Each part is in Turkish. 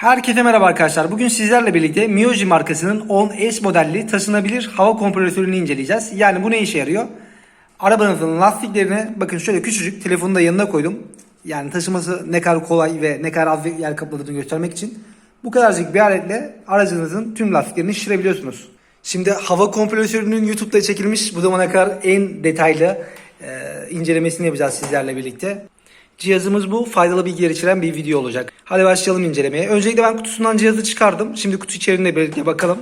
Herkese merhaba arkadaşlar. Bugün sizlerle birlikte Mioji markasının 10S modelli taşınabilir hava kompresörünü inceleyeceğiz. Yani bu ne işe yarıyor? Arabanızın lastiklerine bakın şöyle küçücük telefonu da yanına koydum. Yani taşıması ne kadar kolay ve ne kadar az yer kapladığını göstermek için. Bu kadarcık bir aletle aracınızın tüm lastiklerini şişirebiliyorsunuz. Şimdi hava kompresörünün YouTube'da çekilmiş bu zamana kadar en detaylı e, incelemesini yapacağız sizlerle birlikte. Cihazımız bu. Faydalı bilgiler içeren bir video olacak. Hadi başlayalım incelemeye. Öncelikle ben kutusundan cihazı çıkardım. Şimdi kutu içeriğine birlikte bakalım.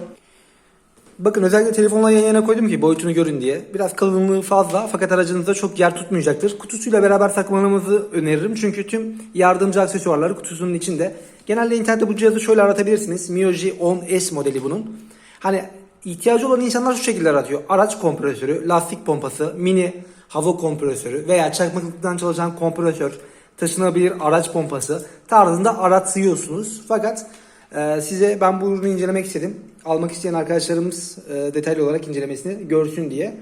Bakın özellikle telefonla yan yana koydum ki boyutunu görün diye. Biraz kalınlığı fazla fakat aracınızda çok yer tutmayacaktır. Kutusuyla beraber takmanızı öneririm. Çünkü tüm yardımcı aksesuarları kutusunun içinde. Genelde internette bu cihazı şöyle aratabilirsiniz. Mioji 10S modeli bunun. Hani ihtiyacı olan insanlar şu şekilde aratıyor. Araç kompresörü, lastik pompası, mini hava kompresörü veya çakmaklıktan çalışan kompresör, taşınabilir araç pompası tarzında aratsıyorsunuz. Fakat e, size ben bu ürünü incelemek istedim. Almak isteyen arkadaşlarımız e, detaylı olarak incelemesini görsün diye.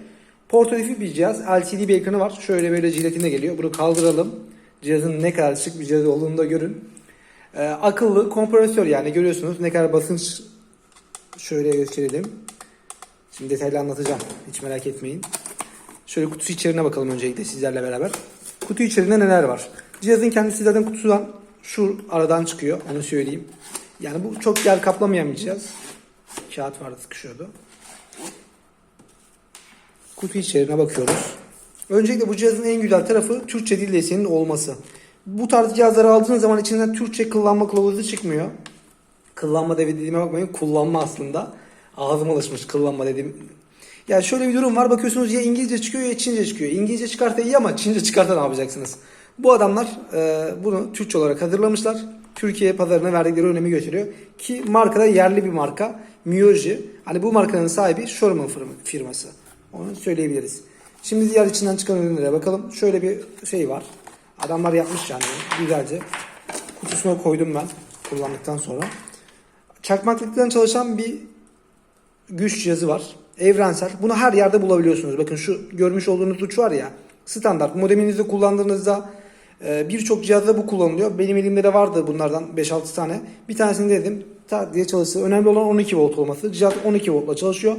Portatif bir cihaz. LCD bir ekranı var. Şöyle böyle jiletinde geliyor. Bunu kaldıralım. Cihazın ne kadar şık bir cihaz olduğunu da görün. E, akıllı kompresör yani görüyorsunuz ne kadar basınç şöyle gösterelim. Şimdi detaylı anlatacağım. Hiç merak etmeyin. Şöyle kutusu içeriğine bakalım öncelikle sizlerle beraber. Kutu içerisinde neler var? Cihazın kendisi zaten kutudan şu aradan çıkıyor. Onu söyleyeyim. Yani bu çok yer kaplamayan bir cihaz. Kağıt vardı sıkışıyordu. Kutu içeriğine bakıyoruz. Öncelikle bu cihazın en güzel tarafı Türkçe dil desteğinin olması. Bu tarz cihazları aldığınız zaman içinden Türkçe kullanma kılavuzu çıkmıyor. Kullanma dediğime bakmayın. Kullanma aslında. Ağzıma alışmış kullanma dediğim. Ya şöyle bir durum var. Bakıyorsunuz ya İngilizce çıkıyor ya Çince çıkıyor. İngilizce çıkarsa iyi ama Çince çıkarsa ne yapacaksınız? Bu adamlar e, bunu Türkçe olarak hazırlamışlar. Türkiye pazarına verdikleri önemi gösteriyor. Ki markada yerli bir marka. Mioji. Hani bu markanın sahibi Sherman firma- firması. Onu söyleyebiliriz. Şimdi diğer içinden çıkan ürünlere bakalım. Şöyle bir şey var. Adamlar yapmış yani güzelce. Kutusuna koydum ben kullandıktan sonra. Çakmaklıktan çalışan bir güç cihazı var. Evrensel. Bunu her yerde bulabiliyorsunuz. Bakın şu görmüş olduğunuz uç var ya. Standart. Modeminizde kullandığınızda birçok cihazda bu kullanılıyor. Benim elimde de vardı bunlardan 5-6 tane. Bir tanesini dedim. Tak diye çalıştı. Önemli olan 12 volt olması. Cihaz 12 voltla çalışıyor.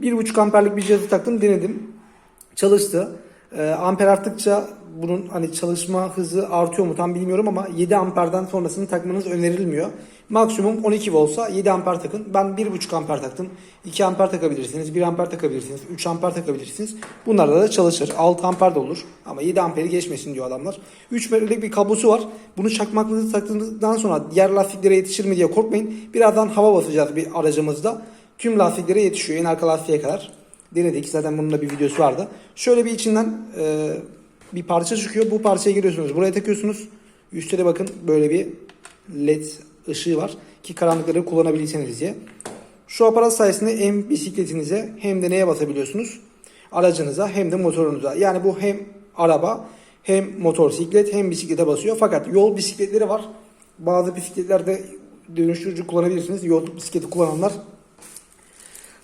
1.5 amperlik bir cihazı taktım denedim. Çalıştı. E, amper arttıkça bunun hani çalışma hızı artıyor mu tam bilmiyorum ama 7 amperden sonrasını takmanız önerilmiyor. Maksimum 12 voltsa 7 amper takın. Ben 1.5 amper taktım. 2 amper takabilirsiniz. 1 amper takabilirsiniz. 3 amper takabilirsiniz. Bunlarla da çalışır. 6 amper de olur. Ama 7 amperi geçmesin diyor adamlar. 3 metrelik bir kablosu var. Bunu çakmaklığı taktığınızdan sonra diğer lastiklere yetişir mi diye korkmayın. Birazdan hava basacağız bir aracımızda. Tüm lastiklere yetişiyor. En arka lastiğe kadar. Denedik. Zaten bunun da bir videosu vardı. Şöyle bir içinden e, bir parça çıkıyor. Bu parçaya giriyorsunuz. Buraya takıyorsunuz. Üstte de bakın böyle bir led ışığı var. Ki karanlıkları kullanabilirsiniz diye. Şu aparat sayesinde hem bisikletinize hem de neye basabiliyorsunuz? Aracınıza hem de motorunuza. Yani bu hem araba hem motosiklet hem bisiklete basıyor. Fakat yol bisikletleri var. Bazı bisikletlerde dönüştürücü kullanabilirsiniz. Yol bisikleti kullananlar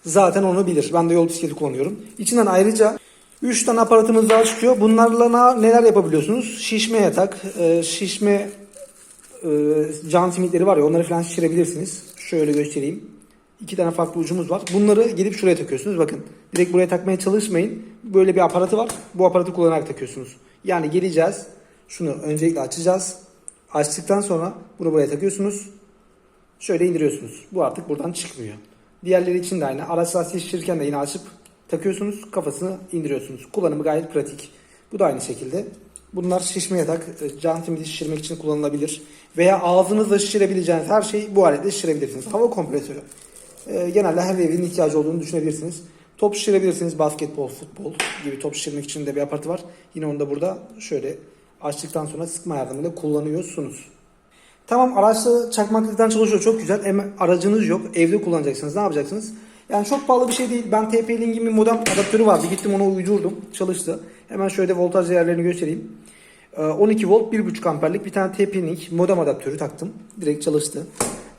zaten onu bilir. Ben de yol bisikleti kullanıyorum. İçinden ayrıca 3 tane aparatımız daha çıkıyor. Bunlarla neler yapabiliyorsunuz? Şişme yatak, e, şişme e, can simitleri var ya onları falan şişirebilirsiniz. Şöyle göstereyim. İki tane farklı ucumuz var. Bunları gelip şuraya takıyorsunuz. Bakın direkt buraya takmaya çalışmayın. Böyle bir aparatı var. Bu aparatı kullanarak takıyorsunuz. Yani geleceğiz. Şunu öncelikle açacağız. Açtıktan sonra bunu buraya takıyorsunuz. Şöyle indiriyorsunuz. Bu artık buradan çıkmıyor. Diğerleri için de aynı. Araç lastiği şişirirken de yine açıp takıyorsunuz. Kafasını indiriyorsunuz. Kullanımı gayet pratik. Bu da aynı şekilde. Bunlar şişme yatak, e, can simidi şişirmek için kullanılabilir. Veya ağzınızla şişirebileceğiniz her şeyi bu aletle şişirebilirsiniz. Hava kompresörü. E, genelde her evin ihtiyacı olduğunu düşünebilirsiniz. Top şişirebilirsiniz. Basketbol, futbol gibi top şişirmek için de bir aparatı var. Yine onu da burada şöyle açtıktan sonra sıkma yardımıyla kullanıyorsunuz. Tamam araçla çakmaklıktan çalışıyor çok güzel ama aracınız yok evde kullanacaksınız ne yapacaksınız? Yani çok pahalı bir şey değil. Ben TP-Link'in bir modem adaptörü vardı. Gittim onu uydurdum. Çalıştı. Hemen şöyle voltaj değerlerini göstereyim. Ee, 12 volt 1.5 amperlik bir tane TP-Link modem adaptörü taktım. Direkt çalıştı.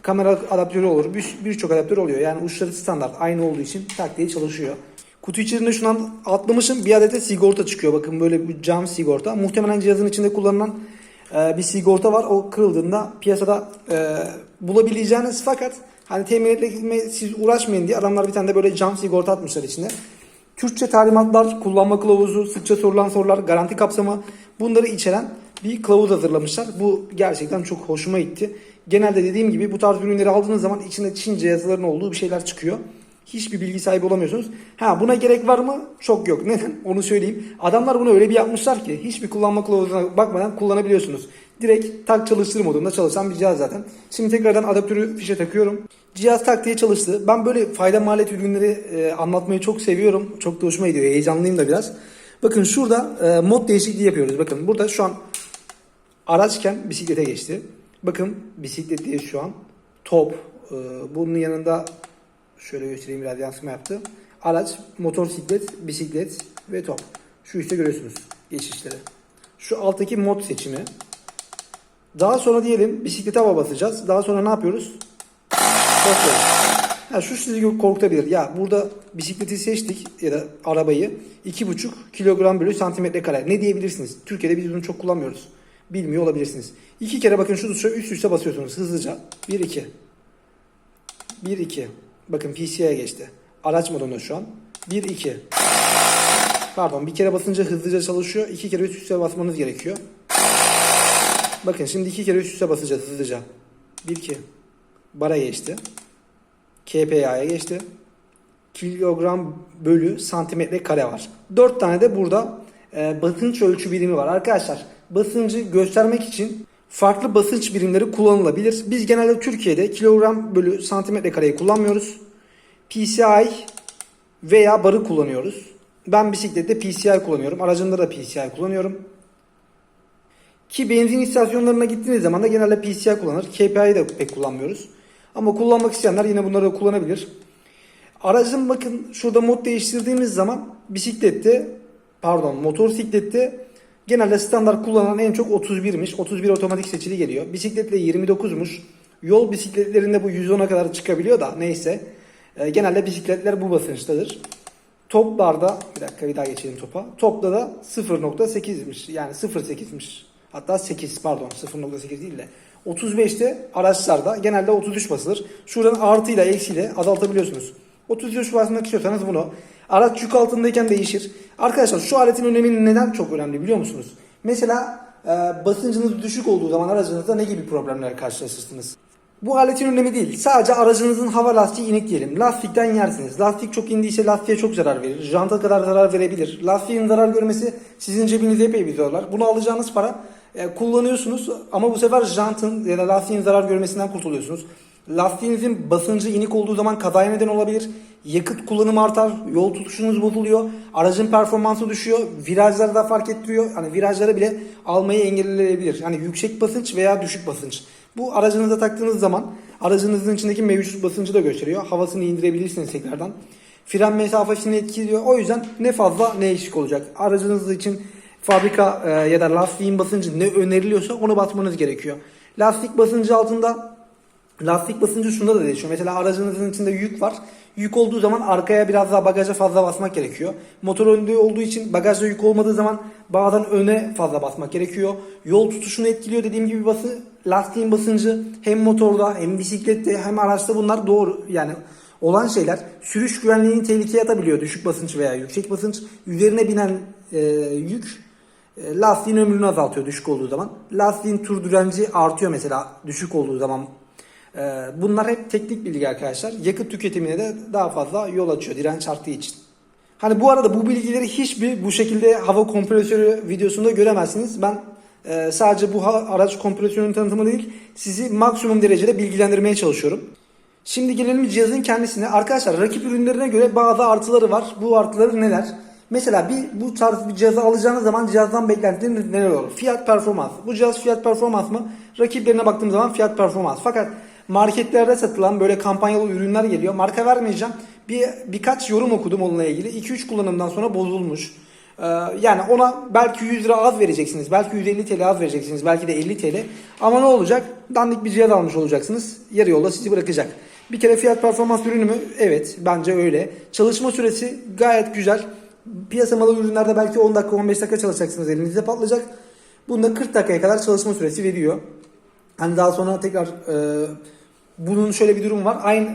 Kamera adaptörü olur. Bir- Birçok adaptör oluyor. Yani uçları standart aynı olduğu için tak diye çalışıyor. Kutu içerisinde şunu atlamışım. Bir adet de sigorta çıkıyor. Bakın böyle bir cam sigorta. Muhtemelen cihazın içinde kullanılan e, bir sigorta var. O kırıldığında piyasada e, bulabileceğiniz fakat hani temin siz uğraşmayın diye adamlar bir tane de böyle cam sigorta atmışlar içine. Türkçe talimatlar, kullanma kılavuzu, sıkça sorulan sorular, garanti kapsamı bunları içeren bir kılavuz hazırlamışlar. Bu gerçekten çok hoşuma gitti. Genelde dediğim gibi bu tarz ürünleri aldığınız zaman içinde Çince yazıların olduğu bir şeyler çıkıyor. Hiçbir bilgi sahibi olamıyorsunuz. Ha buna gerek var mı? Çok yok. Neden? Onu söyleyeyim. Adamlar bunu öyle bir yapmışlar ki hiçbir kullanma kılavuzuna bakmadan kullanabiliyorsunuz. Direkt tak çalıştır modunda çalışan bir cihaz zaten. Şimdi tekrardan adaptörü fişe takıyorum. Cihaz tak diye çalıştı. Ben böyle fayda maliyet ürünleri e, anlatmayı çok seviyorum. Çok da hoşuma gidiyor. Heyecanlıyım da biraz. Bakın şurada e, mod değişikliği yapıyoruz. Bakın burada şu an araçken bisiklete geçti. Bakın bisikletteyiz şu an. Top. e, bunun yanında şöyle göstereyim biraz yansıma yaptı. Araç, motosiklet, bisiklet ve top. Şu üstte görüyorsunuz geçişleri. Şu alttaki mod seçimi. Daha sonra diyelim bisiklete hava basacağız. Daha sonra ne yapıyoruz? Basıyoruz. Ha, şu sizi korkutabilir. Ya burada bisikleti seçtik ya da arabayı 2,5 kilogram bölü santimetre kare. Ne diyebilirsiniz? Türkiye'de biz bunu çok kullanmıyoruz. Bilmiyor olabilirsiniz. İki kere bakın şu tuşa üst üste basıyorsunuz hızlıca. 1 2. 1 2. Bakın PC'ye geçti. Araç modunda şu an. 1 2. Pardon bir kere basınca hızlıca çalışıyor. İki kere üst üste basmanız gerekiyor. Bakın şimdi iki kere üst üste basacağız hızlıca. 1 2. Bara geçti. KPA'ya geçti. Kilogram bölü santimetre kare var. 4 tane de burada e, basınç ölçü birimi var. Arkadaşlar basıncı göstermek için farklı basınç birimleri kullanılabilir. Biz genelde Türkiye'de kilogram bölü santimetre kareyi kullanmıyoruz. PCI veya barı kullanıyoruz. Ben bisiklette PCI kullanıyorum. Aracımda da PCI kullanıyorum. Ki benzin istasyonlarına gittiğiniz zaman da genelde PCI kullanır. KPI'yi de pek kullanmıyoruz. Ama kullanmak isteyenler yine bunları da kullanabilir. Aracın bakın şurada mod değiştirdiğimiz zaman bisiklette pardon motosiklette genelde standart kullanılan en çok 31'miş. 31 otomatik seçili geliyor. Bisikletle 29'muş. Yol bisikletlerinde bu 110'a kadar çıkabiliyor da neyse. E, genelde bisikletler bu basınçtadır. Toplarda bir dakika bir daha geçelim topa. Topta da 0.8'miş. Yani 0.8'miş. Hatta 8 pardon 0.8 değil de 35'te araçlarda genelde 33 basılır. Şuradan artıyla eksiyle azaltabiliyorsunuz. 33 basmak istiyorsanız bunu araç yük altındayken değişir. Arkadaşlar şu aletin önemi neden çok önemli biliyor musunuz? Mesela e, basıncınız düşük olduğu zaman aracınızda ne gibi problemler karşılaşırsınız? Bu aletin önemi değil. Sadece aracınızın hava lastiği inik diyelim. Lastikten yersiniz. Lastik çok indiyse lastiğe çok zarar verir. Janta kadar zarar verebilir. Lastiğin zarar görmesi sizin cebinize epey bir zorlar. Bunu alacağınız para e, kullanıyorsunuz ama bu sefer jantın ya da lastiğin zarar görmesinden kurtuluyorsunuz. Lastiğinizin basıncı inik olduğu zaman kazaya neden olabilir. Yakıt kullanımı artar, yol tutuşunuz bozuluyor, aracın performansı düşüyor, virajları da fark ettiriyor. Hani virajları bile almayı engelleyebilir. Yani yüksek basınç veya düşük basınç. Bu aracınıza taktığınız zaman aracınızın içindeki mevcut basıncı da gösteriyor. Havasını indirebilirsiniz tekrardan. Fren mesafesini etkiliyor. O yüzden ne fazla ne eksik olacak. Aracınız için fabrika e, ya da lastiğin basıncı ne öneriliyorsa onu basmanız gerekiyor. Lastik basıncı altında lastik basıncı şunda da değişiyor. Mesela aracınızın içinde yük var. Yük olduğu zaman arkaya biraz daha bagaja fazla basmak gerekiyor. Motor önde olduğu için bagajda yük olmadığı zaman bazen öne fazla basmak gerekiyor. Yol tutuşunu etkiliyor dediğim gibi bası. Lastiğin basıncı hem motorda hem bisiklette hem araçta bunlar doğru yani olan şeyler. Sürüş güvenliğini tehlikeye atabiliyor düşük basınç veya yüksek basınç. Üzerine binen e, yük lastiğin ömrünü azaltıyor düşük olduğu zaman. Lastiğin tur direnci artıyor mesela düşük olduğu zaman. E, bunlar hep teknik bilgi arkadaşlar. Yakıt tüketimine de daha fazla yol açıyor direnç arttığı için. Hani bu arada bu bilgileri hiçbir bu şekilde hava kompresörü videosunda göremezsiniz. Ben e, sadece bu araç kompresörünün tanıtımı değil sizi maksimum derecede bilgilendirmeye çalışıyorum. Şimdi gelelim cihazın kendisine. Arkadaşlar rakip ürünlerine göre bazı artıları var. Bu artıları neler? Mesela bir bu tarz bir cihazı alacağınız zaman cihazdan beklentileriniz neler olur? Fiyat performans. Bu cihaz fiyat performans mı? Rakiplerine baktığım zaman fiyat performans. Fakat marketlerde satılan böyle kampanyalı ürünler geliyor. Marka vermeyeceğim. Bir birkaç yorum okudum onunla ilgili. 2-3 kullanımdan sonra bozulmuş. Ee, yani ona belki 100 lira az vereceksiniz. Belki 150 TL az vereceksiniz. Belki de 50 TL. Ama ne olacak? Dandik bir cihaz almış olacaksınız. Yarı yolda sizi bırakacak. Bir kere fiyat performans ürünü mü? Evet bence öyle. Çalışma süresi gayet güzel. Piyasa malı ürünlerde belki 10 dakika 15 dakika çalışacaksınız elinizde patlayacak. Bunda 40 dakikaya kadar çalışma süresi veriyor. Hani daha sonra tekrar e, bunun şöyle bir durum var. Aynı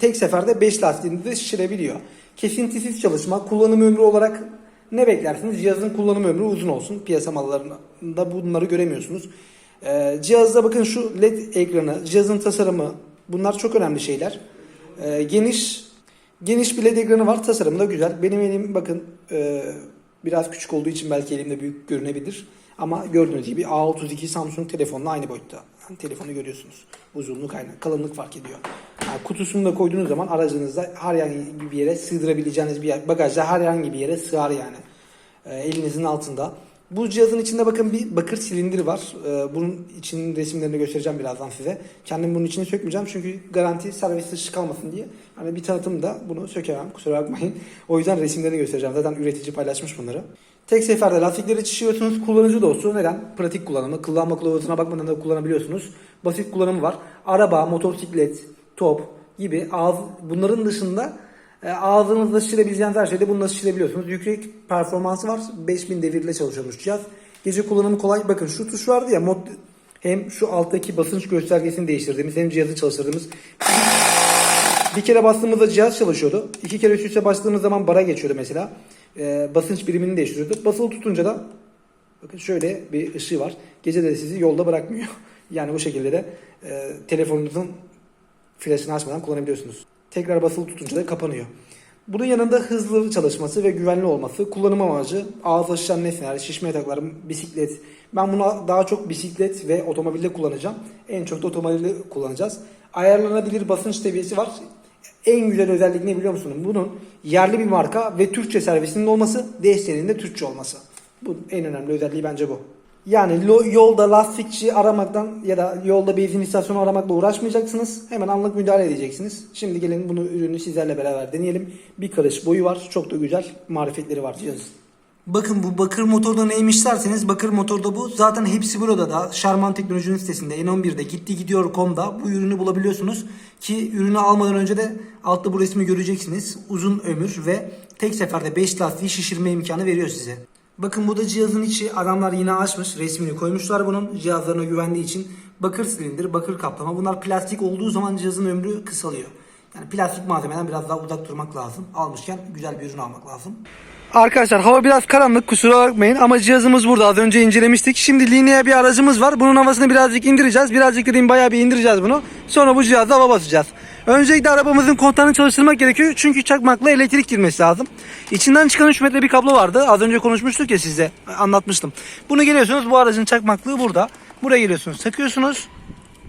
tek seferde 5 lastiğini de şişirebiliyor. Kesintisiz çalışma, kullanım ömrü olarak ne beklersiniz? Cihazın kullanım ömrü uzun olsun. Piyasa mallarında bunları göremiyorsunuz. E, cihazda bakın şu led ekranı, cihazın tasarımı bunlar çok önemli şeyler. E, geniş geniş bir led ekranı var. Tasarımı da güzel. Benim elim bakın e, biraz küçük olduğu için belki elimde büyük görünebilir. Ama gördüğünüz gibi A32 Samsung telefonla aynı boyutta. Yani telefonu görüyorsunuz. Uzunluk aynı. Kalınlık fark ediyor. Yani kutusunu da koyduğunuz zaman aracınızda herhangi bir yere sığdırabileceğiniz bir yer. Bagajda herhangi bir yere sığar yani. E, elinizin altında. Bu cihazın içinde bakın bir bakır silindir var. E, bunun için resimlerini göstereceğim birazdan size. Kendim bunun içini sökmeyeceğim çünkü garanti servis dışı kalmasın diye. Hani bir tanıtımda bunu sökemem kusura bakmayın. O yüzden resimlerini göstereceğim. Zaten üretici paylaşmış bunları. Tek seferde lastikleri çiziyorsunuz. Kullanıcı dostu. Neden? Pratik kullanımı. Kullanma kılavuzuna bakmadan da kullanabiliyorsunuz. Basit kullanımı var. Araba, motosiklet, top gibi ağız, bunların dışında e, ağzınızda şişirebileceğiniz her şeyde bununla şişirebiliyorsunuz. Yüksek performansı var. 5000 devirle çalışıyormuş cihaz. Gece kullanımı kolay. Bakın şu tuş vardı ya mod hem şu alttaki basınç göstergesini değiştirdiğimiz hem cihazı çalıştırdığımız bir kere bastığımızda cihaz çalışıyordu. İki kere üst üste bastığımız zaman bara geçiyordu mesela. Ee, basınç birimini değiştiriyordu. Basılı tutunca da bakın şöyle bir ışığı var. Gece de sizi yolda bırakmıyor. Yani bu şekilde de e, telefonunuzun flaşını açmadan kullanabiliyorsunuz. Tekrar basılı tutunca da kapanıyor. Bunun yanında hızlı çalışması ve güvenli olması, kullanım amacı, ağızla şişen nesneler, şişme yataklar, bisiklet. Ben bunu daha çok bisiklet ve otomobilde kullanacağım. En çok da otomobilde kullanacağız. Ayarlanabilir basınç seviyesi var. En güzel özellik ne biliyor musunuz? Bunun yerli bir marka ve Türkçe servisinin olması, desteğinin de Türkçe olması. Bu en önemli özelliği bence bu. Yani yolda lastikçi aramaktan ya da yolda benzin istasyonu aramakla uğraşmayacaksınız. Hemen anlık müdahale edeceksiniz. Şimdi gelin bunu ürünü sizlerle beraber deneyelim. Bir karış boyu var. Çok da güzel marifetleri var cihazın. Bakın bu bakır motorda neymiş derseniz bakır motorda bu. Zaten hepsi burada da Şarman Teknoloji'nin sitesinde N11'de gitti gidiyor.com'da bu ürünü bulabiliyorsunuz. Ki ürünü almadan önce de altta bu resmi göreceksiniz. Uzun ömür ve tek seferde 5 lastiği şişirme imkanı veriyor size. Bakın bu da cihazın içi. Adamlar yine açmış. Resmini koymuşlar bunun. Cihazlarına güvendiği için. Bakır silindir, bakır kaplama. Bunlar plastik olduğu zaman cihazın ömrü kısalıyor. Yani plastik malzemeden biraz daha uzak durmak lazım. Almışken güzel bir ürün almak lazım. Arkadaşlar hava biraz karanlık kusura bakmayın ama cihazımız burada az önce incelemiştik. Şimdi Linea bir aracımız var. Bunun havasını birazcık indireceğiz. Birazcık dediğim bayağı bir indireceğiz bunu. Sonra bu cihazda hava basacağız. Öncelikle arabamızın kontağını çalıştırmak gerekiyor. Çünkü çakmakla elektrik girmesi lazım. İçinden çıkan 3 metre bir kablo vardı. Az önce konuşmuştuk ya size. Anlatmıştım. Bunu geliyorsunuz bu aracın çakmaklığı burada. Buraya geliyorsunuz takıyorsunuz.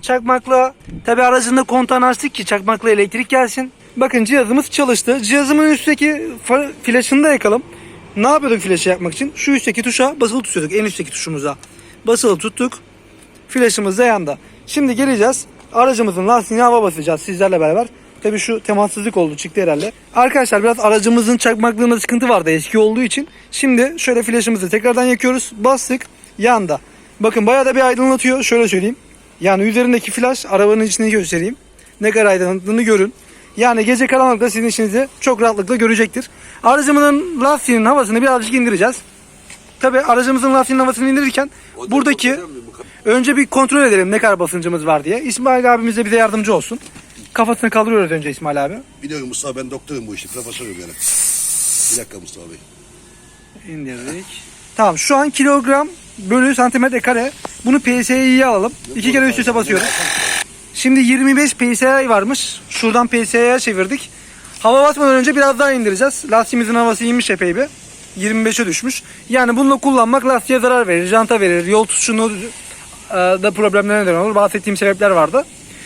Çakmakla tabi aracında kontağını açtık ki çakmakla elektrik gelsin. Bakın cihazımız çalıştı. Cihazımın üstteki flaşını da yakalım. Ne yapıyorduk flaşı yakmak için? Şu üstteki tuşa basılı tutuyorduk. En üstteki tuşumuza. Basılı tuttuk. Flaşımız da yanda. Şimdi geleceğiz. Aracımızın lastiğine hava basacağız sizlerle beraber. Tabii şu temassızlık oldu çıktı herhalde. Arkadaşlar biraz aracımızın çakmaklığında sıkıntı vardı eski olduğu için. Şimdi şöyle flaşımızı tekrardan yakıyoruz. Bastık yanda. Bakın bayağı da bir aydınlatıyor. Şöyle söyleyeyim. Yani üzerindeki flash arabanın içini göstereyim. Ne kadar aydınlattığını görün. Yani gece karanlıkta sizin işinizi çok rahatlıkla görecektir. Aracımızın lastiğinin havasını birazcık indireceğiz. Tabi aracımızın lastiğinin havasını indirirken buradaki önce bir kontrol edelim ne kadar basıncımız var diye. İsmail abimiz de bize yardımcı olsun. Kafasını kaldırıyoruz önce İsmail abi. Biliyorum Mustafa ben doktorum bu işi. Profesörüm yani. Bir dakika Mustafa Bey. İndirdik. Tamam şu an kilogram bölü santimetre kare. Bunu PSI'ye alalım. İki kere üst üste basıyoruz. Şimdi 25 PSI varmış. Şuradan PSI'ye çevirdik. Hava basmadan önce biraz daha indireceğiz. Lastiğimizin havası inmiş epey bir. 25'e düşmüş. Yani bununla kullanmak lastiğe zarar verir, janta verir, yol tutuşunu da problemler neden olur. Bahsettiğim sebepler vardı.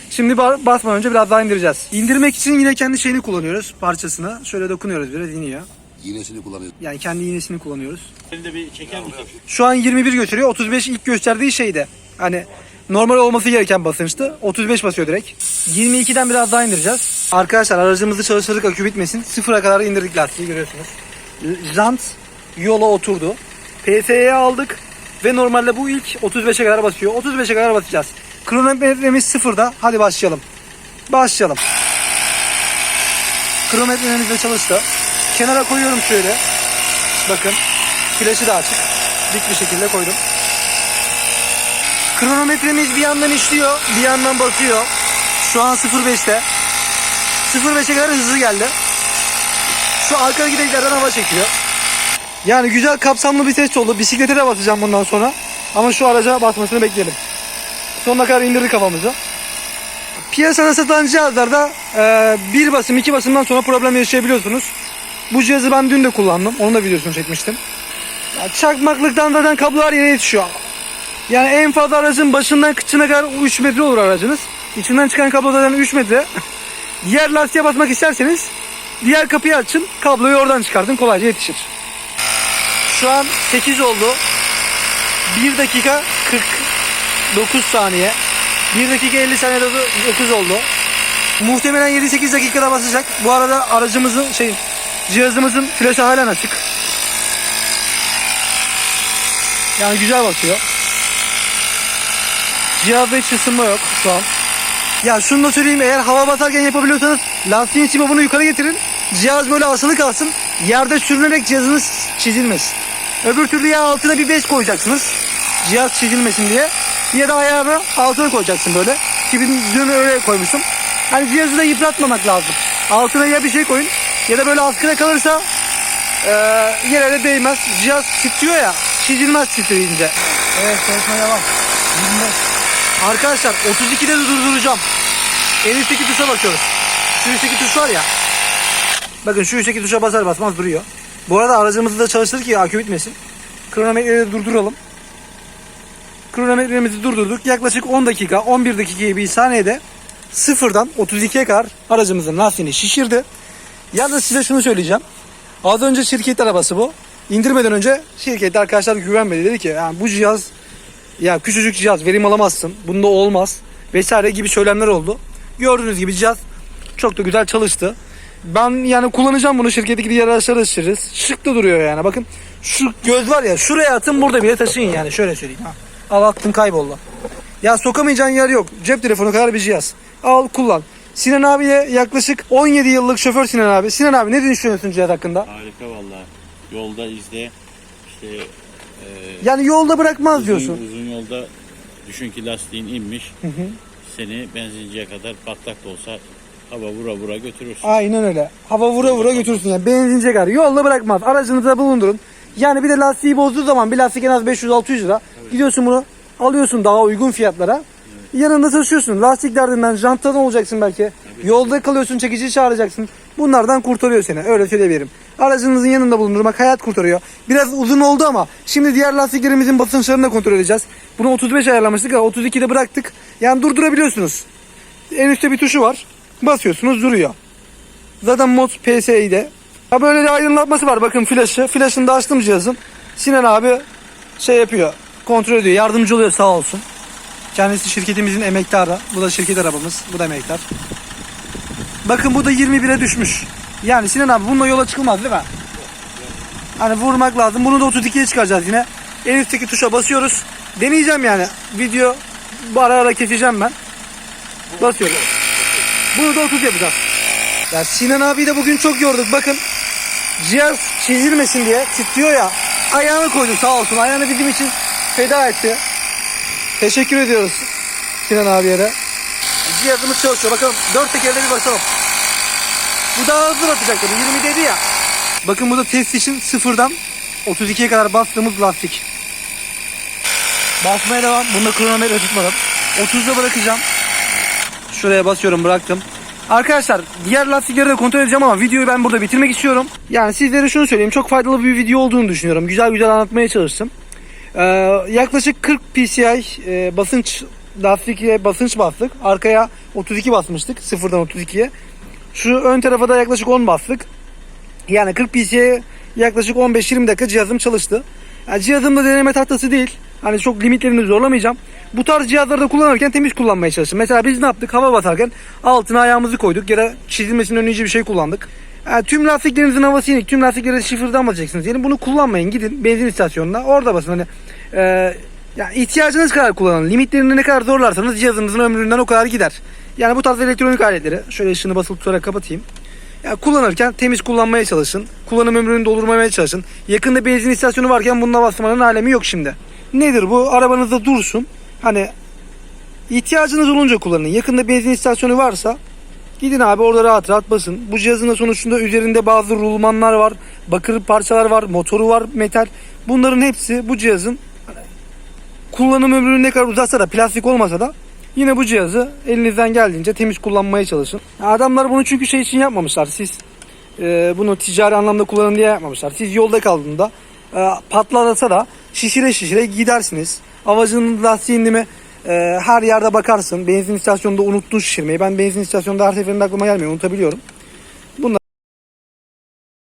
Şimdi ba- basmadan önce biraz daha indireceğiz. İndirmek için yine kendi şeyini kullanıyoruz parçasını. Şöyle dokunuyoruz biraz iniyor. İğnesini kullanıyor. Yani kendi iğnesini kullanıyoruz. Elinde bir çeker misin? Şu an 21 gösteriyor. 35 ilk gösterdiği şeyde. Hani normal olması gereken basınçtı. 35 basıyor direkt. 22'den biraz daha indireceğiz. Arkadaşlar aracımızı çalıştırdık akü bitmesin. Sıfıra kadar indirdik lastiği görüyorsunuz. Jant yola oturdu. PS'ye aldık. Ve normalde bu ilk 35'e kadar basıyor. 35'e kadar basacağız. Kronometremiz sıfırda. Hadi başlayalım. Başlayalım. Kronometremiz de çalıştı. Kenara koyuyorum şöyle. Bakın. Flaşı da açık. Dik bir şekilde koydum. Kronometremiz bir yandan işliyor, bir yandan basıyor. Şu an 05'te. 05'e kadar hızlı geldi. Şu arkadaki deliklerden hava çekiyor. Yani güzel kapsamlı bir test oldu. Bisiklete de basacağım bundan sonra. Ama şu araca basmasını bekleyelim. Sonuna kadar indirdik kafamızı. Piyasada satılan cihazlarda e, bir basım iki basımdan sonra problem yaşayabiliyorsunuz. Bu cihazı ben dün de kullandım. Onun da videosunu çekmiştim. Ya çakmaklıktan zaten kablolar yere yetişiyor. Yani en fazla aracın başından kıçına kadar 3 metre olur aracınız. İçinden çıkan kablo zaten 3 metre. Diğer lastiğe basmak isterseniz diğer kapıyı açın. Kabloyu oradan çıkartın kolayca yetişir. Şu an 8 oldu. 1 dakika 49 saniye. 1 dakika 50 saniye 9 oldu. Muhtemelen 7-8 dakikada basacak. Bu arada aracımızın şey cihazımızın flaşı halen açık. Yani güzel basıyor. Cihazda hiç ısınma yok şu an. Ya şunu da söyleyeyim eğer hava batarken yapabiliyorsanız lastiğin sibobunu yukarı getirin. Cihaz böyle asılı kalsın. Yerde sürünerek cihazınız çizilmesin. Öbür türlü ya altına bir bez koyacaksınız. Cihaz çizilmesin diye. Ya da ayağını altına koyacaksın böyle. Ki dün öyle koymuştum. Hani cihazı da yıpratmamak lazım. Altına ya bir şey koyun ya da böyle askıda kalırsa eee yere de değmez. Cihaz titriyor ya çizilmez titreyince. Evet çalışma devam. 25. Arkadaşlar 32'de de durduracağım. En üstteki tuşa bakıyoruz. Şu üstteki tuş var ya. Bakın şu üstteki tuşa basar basmaz duruyor. Bu arada aracımızı da çalıştırdık ki akü bitmesin. Kronometreyi durduralım. Kronometremizi durdurduk. Yaklaşık 10 dakika, 11 dakika bir saniyede sıfırdan 32'ye kadar aracımızın lastiğini şişirdi. Yalnız size şunu söyleyeceğim. Az önce şirket arabası bu. İndirmeden önce şirkette arkadaşlar güvenmedi. Dedi ki yani bu cihaz ya küçücük cihaz verim alamazsın. Bunda olmaz. Vesaire gibi söylemler oldu. Gördüğünüz gibi cihaz çok da güzel çalıştı. Ben yani kullanacağım bunu şirketteki diğer araçlara şişiririz. Şık da duruyor yani. Bakın şu göz var ya şuraya atın burada bile taşıyın yani. Şöyle söyleyeyim. Ha. Al attın kayboldu. Ya sokamayacağın yer yok. Cep telefonu kadar bir cihaz. Al kullan. Sinan abiye yaklaşık 17 yıllık şoför Sinan abi. Sinan abi ne düşünüyorsun cihaz hakkında? Harika vallahi. Yolda izle. İşte e, Yani yolda bırakmaz diyorsun. uzun, uzun yolda düşün ki lastiğin inmiş. Seni benzinciye kadar patlak da olsa hava vura vura götürürsün. Aynen öyle. Hava vura vura götürsün yani. Benzince kadar. Yolda bırakmaz. Aracınızda bulundurun. Yani bir de lastiği bozduğu zaman bir lastik en az 500-600 lira. Gidiyorsun bunu alıyorsun daha uygun fiyatlara. Yanında taşıyorsun. Lastik derdinden, janttan olacaksın belki. Yolda kalıyorsun, çekici çağıracaksın. Bunlardan kurtarıyor seni. Öyle söyleyebilirim. Aracınızın yanında bulundurmak hayat kurtarıyor. Biraz uzun oldu ama şimdi diğer lastiklerimizin basınçlarını da kontrol edeceğiz. Bunu 35 ayarlamıştık ama 32'de bıraktık. Yani durdurabiliyorsunuz. En üstte bir tuşu var. Basıyorsunuz duruyor. Zaten mod PSI'de. Ha böyle bir aydınlatması var. Bakın flaşı. Flaşını da açtım cihazın. Sinan abi şey yapıyor. Kontrol ediyor. Yardımcı oluyor sağ olsun. Kendisi şirketimizin emektarı. Bu da şirket arabamız. Bu da emektar. Bakın bu da 21'e düşmüş. Yani Sinan abi bununla yola çıkılmaz değil mi? Hani vurmak lazım. Bunu da 32'ye çıkaracağız yine. En üstteki tuşa basıyoruz. Deneyeceğim yani. Video ara ara keseceğim ben. Basıyorum. Bunu da 30 yapacağız. Ya Sinan abi de bugün çok yorduk. Bakın cihaz çizilmesin diye titriyor ya. Ayağını koydu sağ olsun. Ayağını bizim için feda etti. Teşekkür ediyoruz Sinan abiye de. Cihazımız çalışıyor. Bakalım 4 tekerde bir basalım. Bu daha hızlı basacak tabii. 20 dedi ya. Bakın bu da test için sıfırdan 32'ye kadar bastığımız lastik. Basmaya devam. Bunda kronometre tutmadım. 30'da bırakacağım. Şuraya basıyorum bıraktım. Arkadaşlar diğer lastikleri de kontrol edeceğim ama videoyu ben burada bitirmek istiyorum. Yani sizlere şunu söyleyeyim. Çok faydalı bir video olduğunu düşünüyorum. Güzel güzel anlatmaya çalıştım. Ee, yaklaşık 40 PCI e, basınç lastikle basınç bastık. Arkaya 32 basmıştık. Sıfırdan 32'ye. Şu ön tarafa da yaklaşık 10 bastık. Yani 40 PC'ye yaklaşık 15-20 dakika cihazım çalıştı. Yani cihazım da deneme tahtası değil. Hani çok limitlerini zorlamayacağım. Bu tarz cihazları da kullanırken temiz kullanmaya çalıştım. Mesela biz ne yaptık? Hava batarken altına ayağımızı koyduk. Ya da çizilmesini önleyici bir şey kullandık. Yani tüm lastiklerinizin havası inik. Tüm lastikleri şifreden basacaksınız. Yani bunu kullanmayın. Gidin benzin istasyonuna. Orada basın. Hani, e, yani ihtiyacınız kadar kullanın. Limitlerini ne kadar zorlarsanız cihazınızın ömründen o kadar gider. Yani bu tarz elektronik aletleri şöyle ışığını basılı tutarak kapatayım. Ya kullanırken temiz kullanmaya çalışın. Kullanım ömrünü doldurmamaya çalışın. Yakında benzin istasyonu varken bununla basmanın alemi yok şimdi. Nedir bu? Arabanızda dursun. Hani ihtiyacınız olunca kullanın. Yakında benzin istasyonu varsa gidin abi orada rahat rahat basın. Bu cihazın da sonuçta üzerinde bazı rulmanlar var, bakır parçalar var, motoru var, metal. Bunların hepsi bu cihazın kullanım ömrünü ne kadar uzatsa da plastik olmasa da yine bu cihazı elinizden geldiğince temiz kullanmaya çalışın. Adamlar bunu çünkü şey için yapmamışlar. Siz e, bunu ticari anlamda kullanın diye yapmamışlar. Siz yolda kaldığında e, patladasa da şişire şişire gidersiniz. Avacının lastiğinde mi e, her yerde bakarsın. Benzin istasyonunda unuttun şişirmeyi. Ben benzin istasyonunda her seferinde aklıma gelmiyor. Unutabiliyorum.